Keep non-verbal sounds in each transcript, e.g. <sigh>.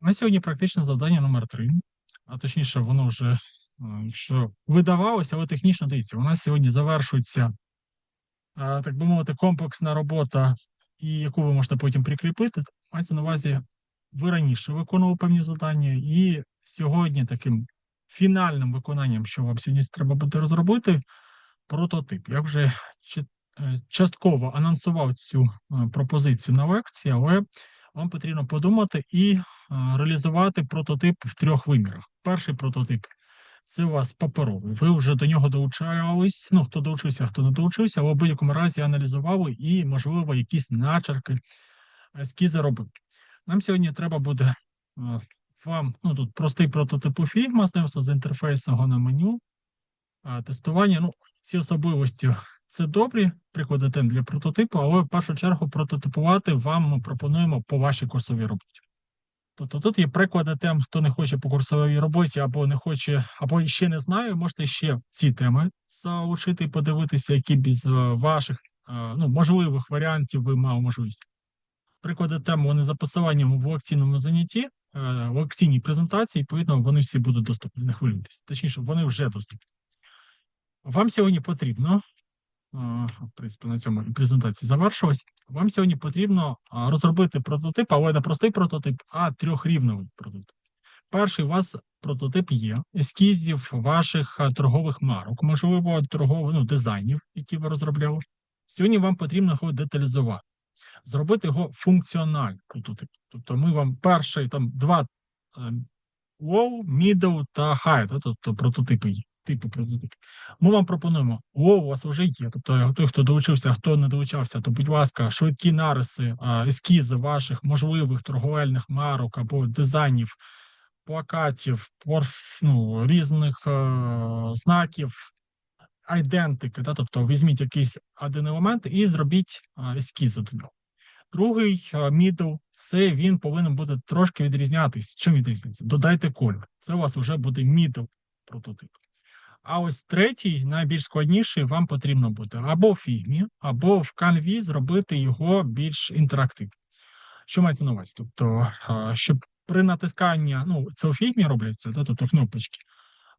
На сьогодні практичне завдання номер 3 а точніше, воно вже, е, якщо видавалося, але технічно дивіться, у нас сьогодні завершується, е, так би мовити, комплексна робота, і яку ви можете потім прикріпити. Мається на увазі, ви раніше виконували певні завдання, і сьогодні таким фінальним виконанням, що вам сьогодні треба буде розробити, прототип. Я вже е, частково анонсував цю пропозицію на лекції, але вам потрібно подумати і е, реалізувати прототип в трьох вимірах. Перший прототип це у вас паперовий. Ви вже до нього долучались. Ну, хто долучився, хто не долучився, але в будь-якому разі аналізували і, можливо, якісь начерки, ескізи робили. Нам сьогодні треба буде е, вам, ну тут простий прототип у Figma, знайомство з інтерфейсом на меню, тестування. Ну, ці особливості це добрі приклади тем для прототипу, але в першу чергу прототипувати вам ми пропонуємо по вашій курсовій роботі. Тобто тут є приклади тем, хто не хоче по курсовій роботі, або не хоче, або ще не знає, можете ще ці теми залучити і подивитися, які без е, ваших е, ну, можливих варіантів ви мали можливість. Приклади тем вони за посиланням в лекційному занятті, е, в лекційній презентації, відповідно, вони всі будуть доступні, не хвилюйтесь. Точніше, вони вже доступні. Вам сьогодні потрібно, в принципі, на цьому і презентація завершилась. Вам сьогодні потрібно розробити прототип, але не простий прототип, а трьохрівневий прототип. Перший у вас прототип є ескізів ваших торгових марок, можливо, торгових ну, дизайнів, які ви розробляли. Сьогодні вам потрібно його деталізувати, зробити його функціональний прототип. Тобто, ми вам перший там два е, low, middle та high, тобто прототипи є, типу прототипів. Ми вам пропонуємо, о, у вас вже є. Тобто, той, хто долучився, хто не долучався, то, будь ласка, швидкі нариси, ескізи ваших можливих торговельних марок або дизайнів, плакатів, порф, ну, різних е, знаків, айдентики. Да? Тобто, візьміть якийсь один елемент і зробіть ескізи до нього. Другий мідл це він повинен бути трошки відрізнятись. Чим відрізняться? Додайте кольор. Це у вас вже буде мідл прототип. А ось третій, найбільш складніший, вам потрібно буде або в фігмі, або в Canvі зробити його більш інтерактивним. Що мається на увазі? Тобто, щоб при натисканні, ну, це у фігмі робляться, да, тобто кнопочки.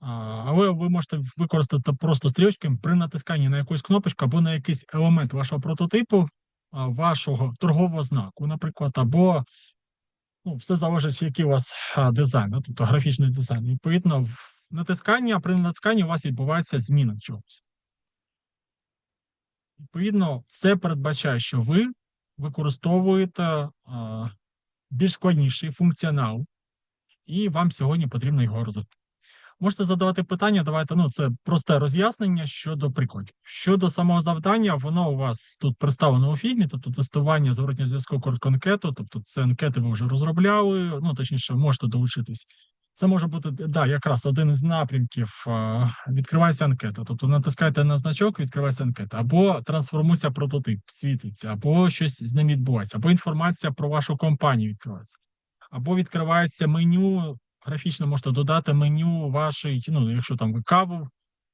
Але ви можете використати просто стрілочками при натисканні на якусь кнопочку або на якийсь елемент вашого прототипу, вашого торгового знаку, наприклад, або ну, все залежить, який у вас дизайн, тобто графічний дизайн. Відповідно, натисканні, а при натисканні у вас відбувається зміна чогось. Відповідно, це передбачає, що ви використовуєте більш складніший функціонал, і вам сьогодні потрібно його розробити. Можете задавати питання, давайте, ну, це просте роз'яснення щодо прикладів. Щодо самого завдання, воно у вас тут представлено у фігмі, тобто тестування зворотнього зв'язку короткоанкету, тобто це анкети ви вже розробляли, ну, точніше, можете долучитись. Це може бути да, якраз один із напрямків. Відкривається анкета. Тобто натискаєте на значок, відкривається анкета, або трансформується прототип, світиться, або щось з ним відбувається, або інформація про вашу компанію відкривається, або відкривається меню. Графічно можете додати меню вашої, ну, якщо там ви каву,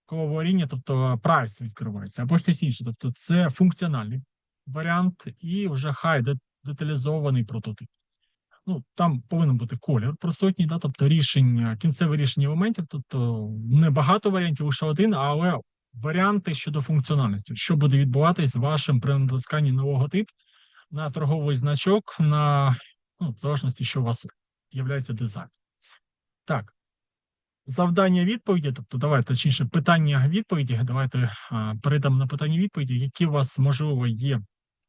кавоваріння, тобто прайс відкривається, або щось інше. Тобто це функціональний варіант і вже хай деталізований прототип. Ну, там повинен бути колір присутній, да, тобто рішення, кінцеве рішення елементів, тобто не багато варіантів, лише один, але варіанти щодо функціональності, що буде відбуватись з вашим при натисканні на логотип, на торговий значок, на ну, в залежності, що у вас є дизайн. Так. Завдання відповіді, тобто давайте точніше питання відповіді. Давайте а, перейдемо на питання відповіді, які у вас можливо є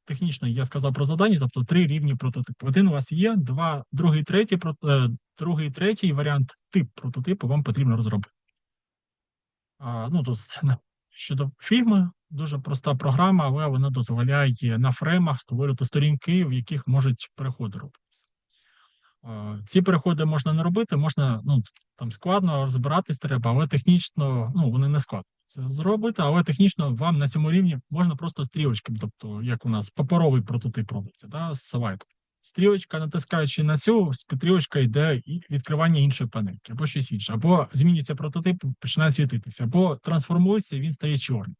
технічно. Я сказав про завдання, тобто три рівні прототипу. Один у вас є, два, другий, третій е, другий, третій варіант тип прототипу вам потрібно розробити. А, ну тут щодо фігми, дуже проста програма, але вона дозволяє на фреймах створювати сторінки, в яких можуть переходи робитися. Е, Ці переходи можна не робити, можна ну там складно розбиратись треба, але технічно ну вони не складно це зробити, але технічно вам на цьому рівні можна просто стрілочками, тобто як у нас паперовий прототип робиться, да, з сайту. Стрілочка, натискаючи на цю, стрілочка йде і відкривання іншої панельки, або щось інше, або змінюється прототип, починає світитися, або трансформується, він стає чорним.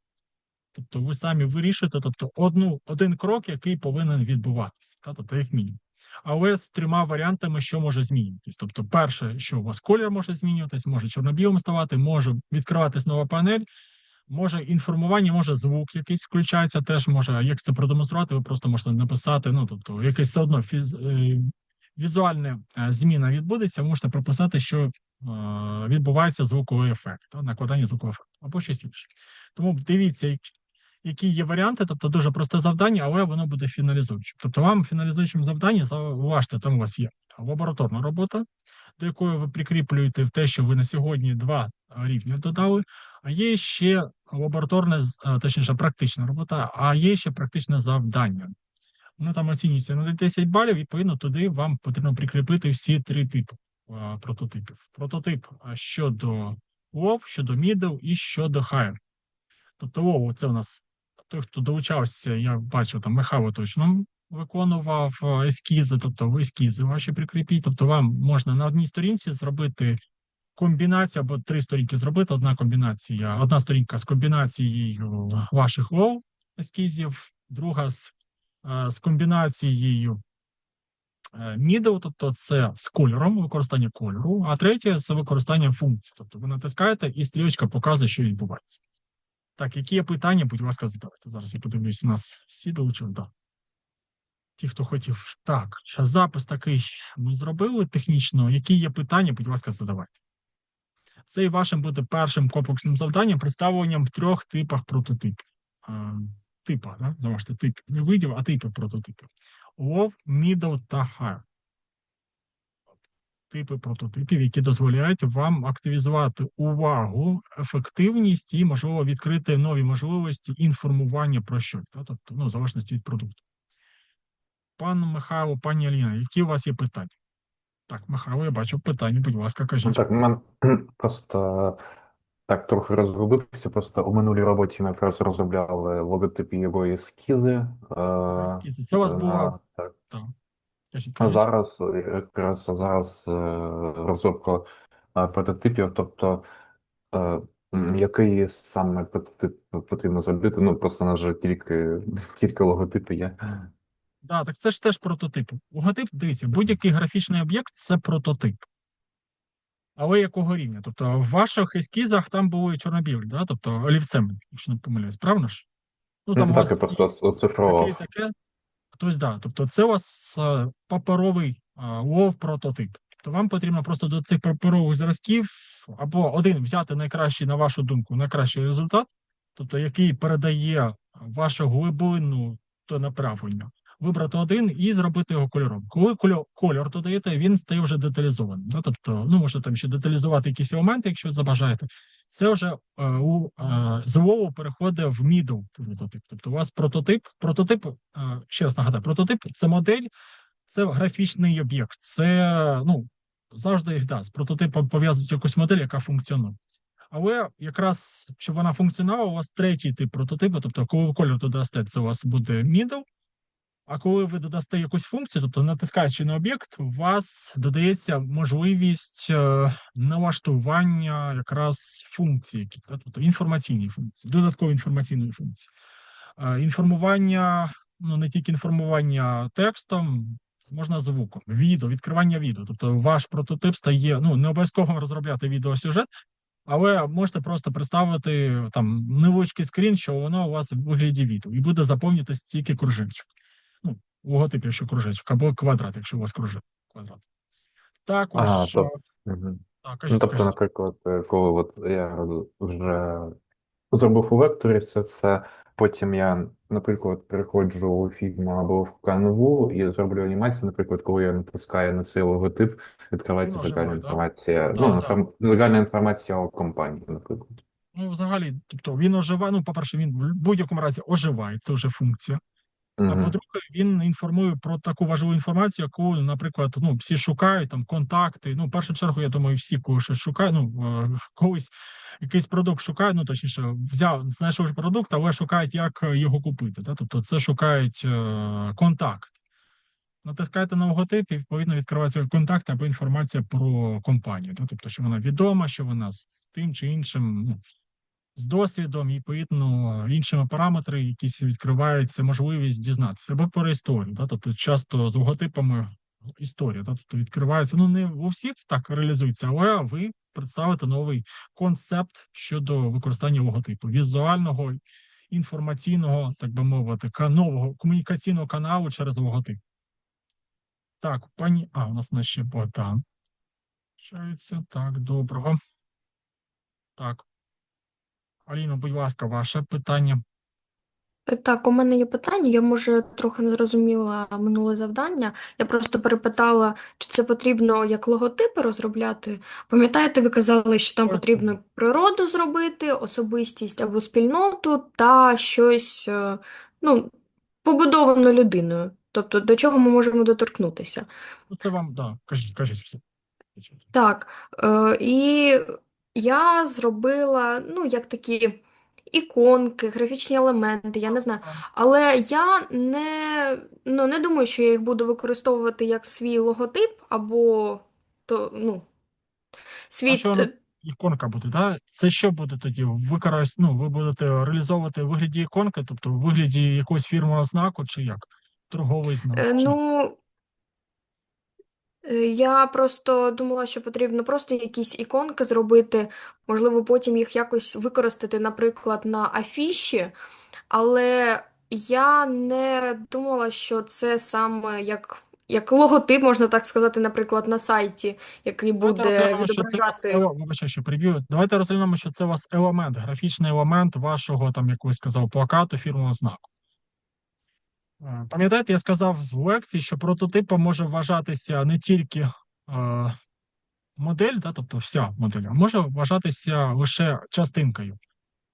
Тобто ви самі вирішуєте, тобто одну, один крок, який повинен відбуватися, та, тобто як мінімум. Але з трьома варіантами, що може змінюватись. Тобто, перше, що у вас колір може змінюватись, може чорно-білим ставати, може відкриватись нова панель, може інформування, може звук якийсь включається, теж може, як це продемонструвати, ви просто можете написати. Ну, тобто, якесь все одно фіз... е, візуальна е, зміна відбудеться, можете прописати, що е, відбувається звуковий ефект, накладання звукового ефекту, або щось інше. Тому дивіться, які є варіанти, тобто дуже просте завдання, але воно буде фіналізуючим. Тобто, вам фіналізуючим завдання, зауважте, там у вас є лабораторна робота, до якої ви прикріплюєте в те, що ви на сьогодні два рівні додали. А є ще лабораторне, точніше, практична робота, а є ще практичне завдання. Воно там оцінюється на 10 балів, відповідно, туди вам потрібно прикріпити всі три типи а, прототипів. Прототип щодо WoW, щодо middle і щодо higher. Тобто WoW – це у нас той, хто долучався, я бачу, там Михайло точно виконував ескізи, тобто ви ескізи ваші прикріпіть. Тобто вам можна на одній сторінці зробити комбінацію або три сторінки зробити. Одна комбінація, одна сторінка з комбінацією ваших WoW ескізів, друга з, е, з комбінацією е, middle, тобто це з кольором, використання кольору, а третє з використанням функцій. Тобто ви натискаєте і стрілочка показує, що відбувається. Так, які є питання, будь ласка, задавайте. Зараз я подивлюсь, у нас всі долучили, так. Ті, хто хотів. Так, запис такий ми зробили технічно. Які є питання, будь ласка, задавайте. Це і вашим буде першим комплексним завданням представленням трьох типах прототипів. Типа, да? заважте, тип. Не видів, а типи прототипів. Low, middle та high. Типи прототипів, які дозволяють вам активізувати увагу, ефективність і, можливо, відкрити нові можливості інформування про щось, тобто, ну, в залежності від продукту. Пан Михайло, пані Аліна, які у вас є питання? Так, Михайло, я бачу питання, будь ласка, Ну, кажіть. так, мен <clears throat> просто так трохи розробився. Просто у минулій роботі ми якраз розробляли логотипи його ескізи. Е, Ескізи. Це у вас було. а, так. А зараз е, якраз зараз е, розробка е, прототипів, тобто який саме прототип потрібно зробити. Ну просто на жаль, тільки тільки логотипи є. Да, так це ж теж прототип. Логотип, дивіться, будь-який графічний об'єкт це прототип. Але якого рівня? Тобто, в ваших ескізах там були чорно-білі, да? тобто олівцем, якщо не помиляюсь, правильно ж? Ну, там Ну так, вас я просто таке таке, хтось, да. Тобто, це у вас е, паперовий лов прототип. Тобто вам потрібно просто до цих паперових зразків або один взяти найкращий, на вашу думку, найкращий результат, тобто який передає вашу глибину то направлення, вибрати один і зробити його кольором. Коли кольор, додаєте, він стає вже деталізованим. Да? Тобто, ну можете там ще деталізувати якісь елементи, якщо забажаєте. Це вже е, у е, з переходить в middle прототип. Тобто, у вас прототип, прототип, е, ще раз нагадаю, прототип це модель, це графічний об'єкт. Це ну завжди їх да, з прототипом пов'язують якусь модель, яка функціонує. Але якраз щоб вона функціонувала, у вас третій тип прототипу, тобто, коли ви кольор додасте, це у вас буде middle, а коли ви додасте якусь функцію, тобто натискаючи на об'єкт, у вас додається можливість е, налаштування якраз та, тобто інформаційні функції, додаткові інформаційної функції. Е, інформування, ну не тільки інформування текстом, можна звуком, відео, відкривання відео. Тобто ваш прототип стає, ну не обов'язково розробляти відеосюжет, але можете просто представити там невеличкий скрін, що воно у вас в вигляді відео, і буде заповнюватись тільки кружечок. Логотип, якщо кружечок, або квадрат, якщо у вас кружок квадрат. Також Ага, е, то- Мгм. так, Ну, тобто, кажіть. наприклад, е, коли от я вже зробив у векторі все це, потім я, наприклад, переходжу у фільм або в канву і зроблю анімацію, наприклад, коли я натискаю на цей логотип, відкривається Воно загальна оживає, да? інформація, Да, ну, да. загальна інформація о компанії, наприклад. Ну, взагалі, тобто він оживає. Ну, по-перше, він в будь-якому разі оживає, це вже функція. А по-друге, він інформує про таку важливу інформацію, яку, наприклад, ну всі шукають там контакти. Ну, в першу чергу, я думаю, всі коли щось шукають, ну е, <laughs> когось якийсь продукт шукають, ну точніше, взяв, знайшов продукт, але шукають, як його купити. Да? Тобто, це шукають е, контакт. Натискаєте на логотип, і відповідно відкривається контакт або інформація про компанію. Да? Тобто, що вона відома, що вона з тим чи іншим ну, з досвідом і відповідно іншими параметри, якісь відкривається можливість дізнатися або про історію. Да? Тобто часто з логотипами історія, да? тобто відкривається. Ну не у всіх так реалізується, але ви представите новий концепт щодо використання логотипу візуального, інформаційного, так би мовити, нового комунікаційного каналу через логотип. Так, пані. А, у нас у нас ще Богдан. Так, доброго. Так. Аліно, будь ласка, ваше питання. Е, Так, у мене є питання. Я, може, трохи не зрозуміла минуле завдання. Я просто перепитала, чи це потрібно як логотипи розробляти. Пам'ятаєте, ви казали, що там потрібно природу зробити, особистість або спільноту та щось, е, ну, побудовано людиною. Тобто, до чого ми можемо доторкнутися. Ну, це вам, да, кажіть, кажіть все. Так, е, і я зробила, ну, як такі іконки, графічні елементи, я не знаю. Але я не, ну, не думаю, що я їх буду використовувати як свій логотип або то, ну, свій. А що воно- т- Іконка буде, да? Це що буде тоді? Використ... Ну, ви будете реалізовувати в вигляді іконки, тобто в вигляді якогось фірмового знаку, чи як? Торговий знак. Е, чи- Ну, е, я просто думала, що потрібно просто якісь іконки зробити, можливо, потім їх якось використати, наприклад, на афіші, але я не думала, що це саме як, як логотип, можна так сказати, наприклад, на сайті, який Давайте буде розглянемо, що це у вас відображати. еле- вибачте, що приб'ю. Давайте розглянемо, що це у вас елемент, графічний елемент вашого, там, як ви сказав, плакату, фірмового знаку. Е, Пам'ятаєте, я сказав в лекції, що прототипом може вважатися не тільки е, модель, да, тобто вся модель, а може вважатися лише частинкою.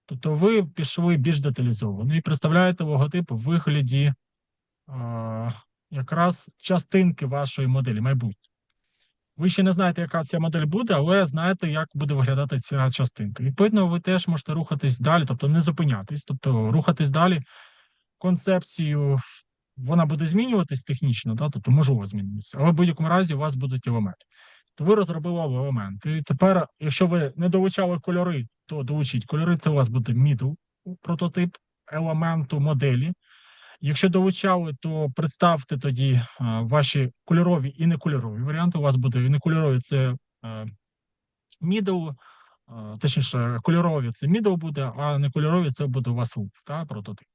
Тобто ви пішли більш деталізовано і представляєте логотип в вигляді е, якраз частинки вашої моделі майбутнє. Ви ще не знаєте, яка ця модель буде, але знаєте, як буде виглядати ця частинка. Відповідно, ви теж можете рухатись далі, тобто не зупинятись, тобто рухатись далі. Концепцію вона буде змінюватись технічно, да? тобто можливо змінюватися, але в будь-якому разі у вас будуть елементи. То ви розробили елементи. І тепер, якщо ви не долучали кольори, то долучіть кольори. Це у вас буде middle прототип елементу моделі. Якщо долучали, то представте тоді а, ваші кольорові і некольорові варіанти. У вас буде і некольорові це е, middle, е, точніше, кольорові це middle буде, а некольорові це буде у вас loop, та, прототип.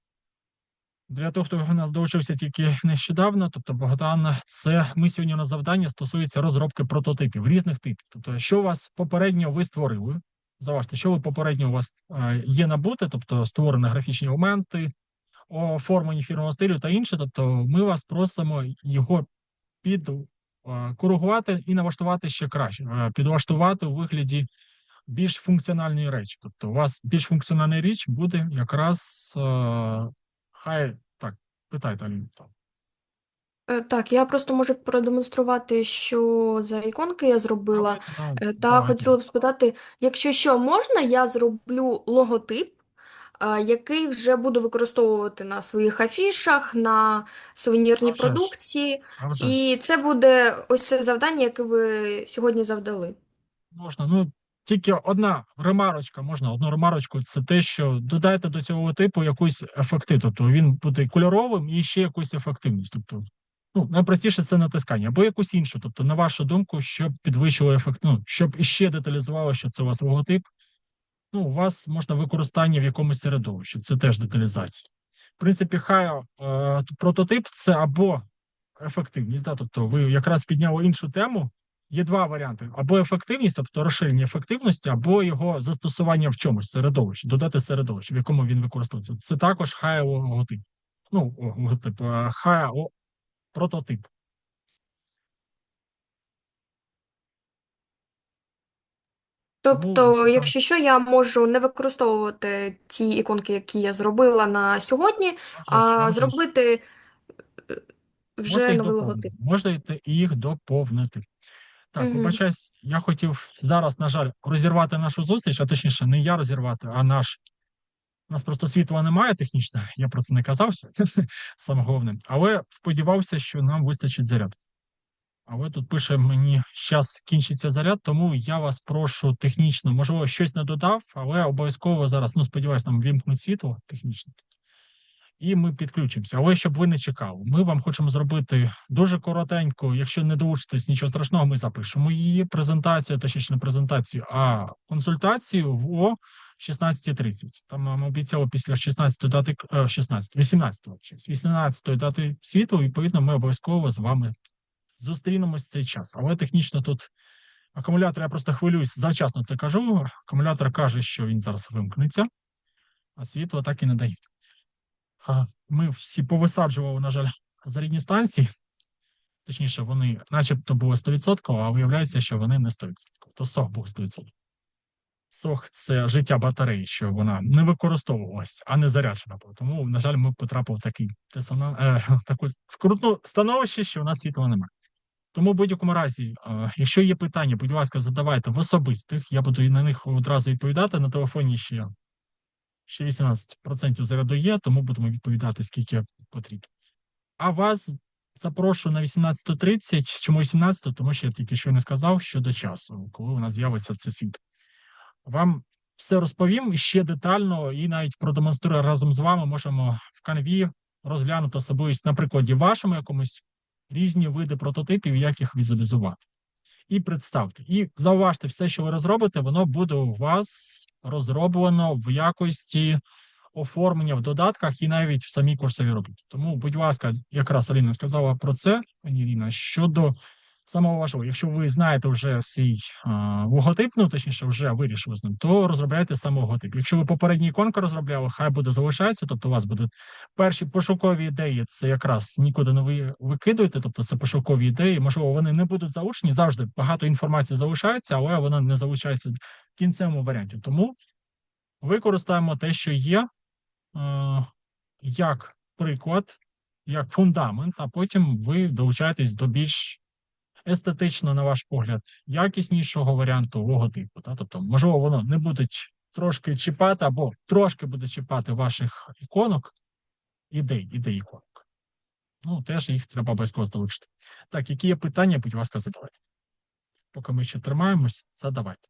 Для того, хто нас долучився тільки нещодавно, тобто Богдан, це ми сьогодні на завдання стосується розробки прототипів різних типів. Тобто, що у вас попередньо ви створили, заважте, що ви попередньо у вас е, є набуте, тобто створені графічні елементи, оформлені фірмового стилю та інше. Тобто, ми вас просимо його під е, і налаштувати ще краще, е, підлаштувати у вигляді більш функціональної речі. Тобто, у вас більш функціональна річ буде якраз хай так, питайте Аліна. Е, Так, я просто можу продемонструвати, що за іконки я зробила. Давайте, да, Е, Та давайте. хотіла б спитати, якщо що можна, я зроблю логотип, е, який вже буду використовувати на своїх афішах, на сувенірній вже ж. продукції. А вже ж. І це буде ось це завдання, яке ви сьогодні завдали. Можна, ну тільки одна ремарочка, можна одну ремарочку, це те, що додайте до цього типу якусь ефектив. Тобто він буде кольоровим і ще якусь ефективність. Тобто, ну, найпростіше це натискання, або якусь іншу. Тобто, на вашу думку, щоб підвищило ефект, ну, щоб іще деталізувало, що це у вас логотип. Ну, у вас можна використання в якомусь середовищі, це теж деталізація. В принципі, хай е, прототип це або ефективність, да, тобто ви якраз підняли іншу тему. Є два варіанти: або ефективність, тобто розширення ефективності, або його застосування в чомусь середовищі, додати середовище, в якому він використовується. Це також хай логотип. Ну, логотип, хай прототип. Тобто, Ну, якщо що, я можу не використовувати ті іконки, які я зробила на сьогодні, А вже ж, а а вже ж. зробити е, вже їх новий доповнити. логотип. Можете їх доповнити. Так, Мгм. вибачаюсь, я хотів зараз, на жаль, розірвати нашу зустріч, а точніше, не я розірвати, а наш. У нас просто світла немає технічно, я про це не казав, <laughs> саме головне. Але сподівався, що нам вистачить заряд. Але тут пише мені, зараз кінчиться заряд, тому я вас прошу технічно, можливо, щось не додав, але обов'язково зараз, ну, сподіваюсь, нам вімкнуть світло технічно. І ми підключимося. Але щоб ви не чекали, ми вам хочемо зробити дуже коротенько. Якщо не доучитесь, нічого страшного, ми запишемо її презентацію, точніше не презентацію, а консультацію в о 16.30. Там нам обіцяли після 16 дати е, 16, 18, вибачаюсь, 18 дати світу. Відповідно, ми обов'язково з вами зустрінемось цей час. Але технічно тут акумулятор, я просто хвилююсь, завчасно це кажу. Акумулятор каже, що він зараз вимкнеться, а світло так і не дають. Ми всі повисаджували, на жаль, зарядні станції. Точніше, вони начебто були 100%, а виявляється, що вони не 100%. То сох був 100%. Сох це життя батареї, що вона не використовувалась, а не заряджена була. Тому, на жаль, ми потрапили в такий дисонан... е, <laughs> таку скрутну становище, що у нас світла немає. Тому в будь-якому разі, е, якщо є питання, будь ласка, задавайте в особистих. Я буду на них одразу відповідати. На телефоні ще, ще 18% заряду є, тому будемо відповідати, скільки потрібно. А вас запрошую на 18.30. Чому 18? Тому що я тільки що не сказав щодо часу, коли у нас з'явиться це світло. Вам все розповім ще детально і навіть продемонструю разом з вами. Можемо в канві розглянути особливість на прикладі вашому якомусь різні види прототипів, як їх візуалізувати. І представте. І зауважте, все, що ви розробите, воно буде у вас розроблено в якості оформлення в додатках і навіть в самій курсовій роботі. Тому, будь ласка, якраз Аліна сказала про це, пані Ліна, щодо самого важливого. Якщо ви знаєте вже свій а, логотип, ну точніше, вже вирішили з ним, то розробляйте саме логотип. Якщо ви попередній іконку розробляли, хай буде залишається, тобто у вас будуть перші пошукові ідеї, це якраз нікуди не ви викидуєте, тобто це пошукові ідеї. Можливо, вони не будуть залучені. Завжди багато інформації залишається, але вона не залучається в кінцевому варіанті. Тому використаємо те, що є, е, як приклад, як фундамент, а потім ви долучаєтесь до більш естетично, на ваш погляд, якіснішого варіанту логотипу. Та? Тобто, можливо, воно не буде трошки чіпати або трошки буде чіпати ваших іконок, ідей, ідей іконок. Ну, теж їх треба обов'язково залучити. Так, які є питання, будь ласка, задавайте. Поки ми ще тримаємось, задавайте.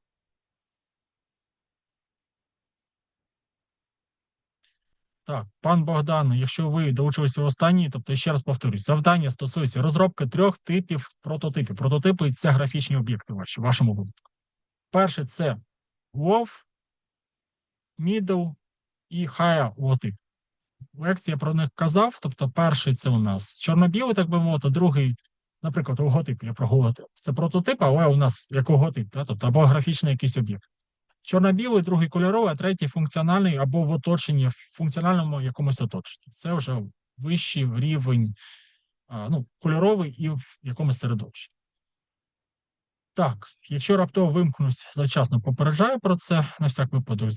Так, пан Богдан, якщо ви долучилися в останній, тобто ще раз повторюсь, завдання стосується розробки трьох типів прототипів. Прототипи це графічні об'єкти ваші, в вашому випадку. Перше це WoW, middle і high логотип. Лекція про них казав. Тобто, перший це у нас чорно-білий, так би мовити, другий, наприклад, логотип, я про логотип. Це прототип, але у нас як логотип, та? тобто або графічний якийсь об'єкт. Чорно-білий, другий кольоровий, а третій функціональний або в оточенні, в функціональному якомусь оточенні. Це вже вищий рівень, ну, кольоровий і в якомусь середовищі. Так, якщо раптово вимкнусь завчасно, попереджаю про це на всяк випадок.